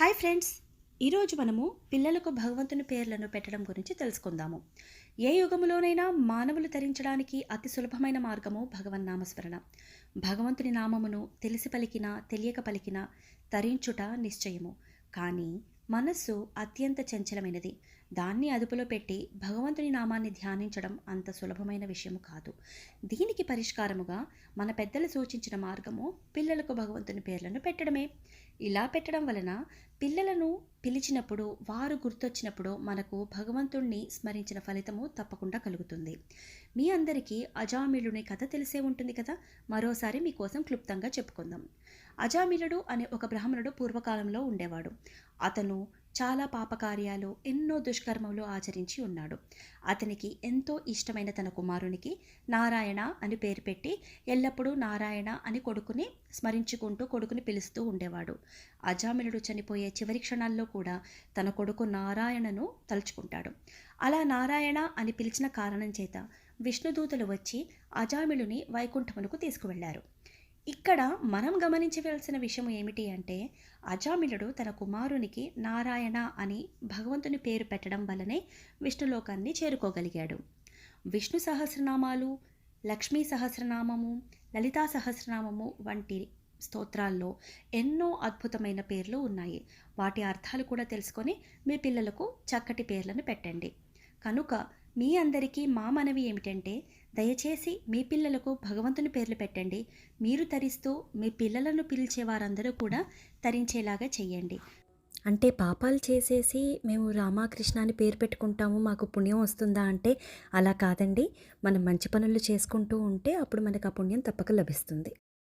Hi friends. ఈరోజు మనము పిల్లలకు భగవంతుని పేర్లను పెట్టడం గురించి తెలుసుకుందాము. ఏ యుగములోనైనా మానవులు తరించడానికి అతి సులభమైన మార్గము భగవన్నామస్మరణ భగవంతుని నామమును తెలిసి పలికినా తెలియక పలికినా తరించుట నిశ్చయము. కానీ మనస్సు అత్యంత చంచలమైనది. దాన్ని అదుపులో పెట్టి భగవంతుని నామాన్ని ధ్యానించడం అంత సులభమైన విషయము కాదు. దీనికి పరిష్కారముగా మన పెద్దలు సూచించిన మార్గము పిల్లలకు భగవంతుని పేర్లను పెట్టడమే. ఇలా పెట్టడం వలన పిల్లలను పిలిచినప్పుడు వారు గుర్తొచ్చినప్పుడు మనకు భగవంతుణ్ణి స్మరించిన ఫలితము తప్పకుండా కలుగుతుంది. మీ అందరికీ అజామిళుని కథ తెలిసే ఉంటుంది కదా? మరోసారి మీకోసం క్లుప్తంగా చెప్పుకుందాం. అజామిలుడు అనే ఒక బ్రాహ్మణుడు పూర్వకాలంలో ఉండేవాడు. అతను చాలా పాపకార్యాలు ఎన్నో దుష్కర్మలు ఆచరించి ఉన్నాడు. అతనికి ఎంతో ఇష్టమైన తన కుమారునికి నారాయణ అని పేరు పెట్టి ఎల్లప్పుడూ నారాయణ అని కొడుకుని స్మరించుకుంటూ కొడుకుని పిలుస్తూ ఉండేవాడు. అజామిలుడు చనిపోయే చివరి క్షణాల్లో కూడా తన కొడుకు నారాయణను తలుచుకుంటాడు. అలా నారాయణ అని పిలిచిన కారణం చేత విష్ణుదూతలు వచ్చి అజామిలుని వైకుంఠమునకు తీసుకువెళ్ళారు ఇక్కడ మనం గమనించవలసిన విషయం ఏమిటి అంటే అజామిలుడు తన కుమారునికి నారాయణ అని భగవంతుని పేరు పెట్టడం వల్లనే విష్ణులోకాన్ని చేరుకోగలిగాడు. విష్ణు సహస్రనామాలు లక్ష్మీ సహస్రనామము లలితా సహస్రనామము వంటి స్తోత్రాల్లో ఎన్నో అద్భుతమైన పేర్లు ఉన్నాయి. వాటి అర్థాలు కూడా తెలుసుకొని మీ పిల్లలకు చక్కటి పేర్లను పెట్టండి. కనుక మీ అందరికీ మా మనవి ఏమిటంటే దయచేసి మీ పిల్లలకు భగవంతుని పేర్లు పెట్టండి. మీరు తరిస్తూ మీ పిల్లలను పిలిచే వారందరూ కూడా తరించేలాగా చెయ్యండి. అంటే పాపాలు చేసేసి మేము రామకృష్ణ అని పేరు పెట్టుకుంటాము మాకు పుణ్యం వస్తుందా అంటే అలా కాదండి. మనం మంచి పనులు చేసుకుంటూ ఉంటే అప్పుడు మనకు ఆ పుణ్యం తప్పక లభిస్తుంది.